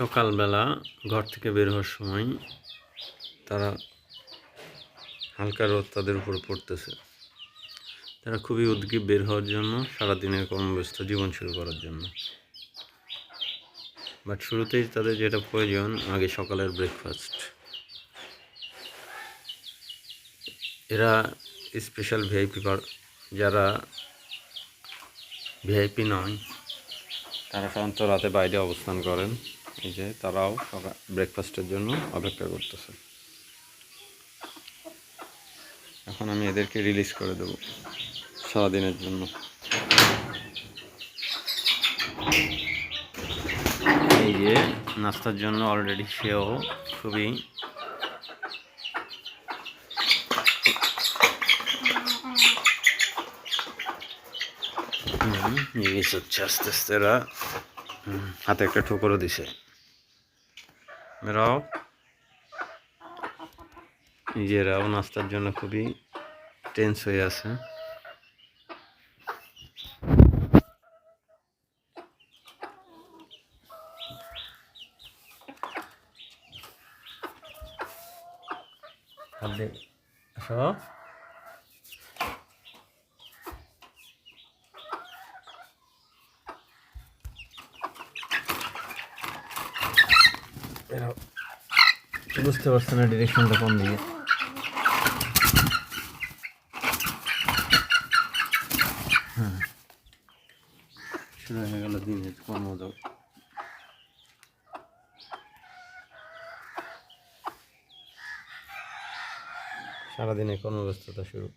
সকালবেলা ঘর থেকে বের হওয়ার সময় তারা হালকা রোদ তাদের উপর পড়তেছে। তারা খুবই উদ্গ্রীব বের হওয়ার জন্য, সারাদিনের কর্মব্যস্ত জীবন শুরু করার জন্য। বাট শুরুতেই তাদের যেটা প্রয়োজন, আগে সকালের ব্রেকফাস্ট এরা স্পেশাল ভিআইপি যারা ভিআইপি নয়, তারা সাধারণত রাতে বাইরে অবস্থান করেন। এই যে তারাও সকাল ব্রেকফাস্টের জন্য অপেক্ষা করতেছে। এখন আমি এদেরকে রিলিজ করে দেবো সারাদিনের জন্য। এই যে নাস্তার জন্য অলরেডি সেও খুবই হচ্ছে আস্তে আস্তে এরা হাতে একটা ঠোকরও দিছে। এরাও নিজেরাও নাস্তার জন্য খুবই টেন্স হয়ে আছে। আসো। বুঝতে পারছে না ডিরেকশনটা কোন দিকে। হ্যাঁ শুরু হয়ে সারাদিনে কর্মব্যস্ততা শুরু।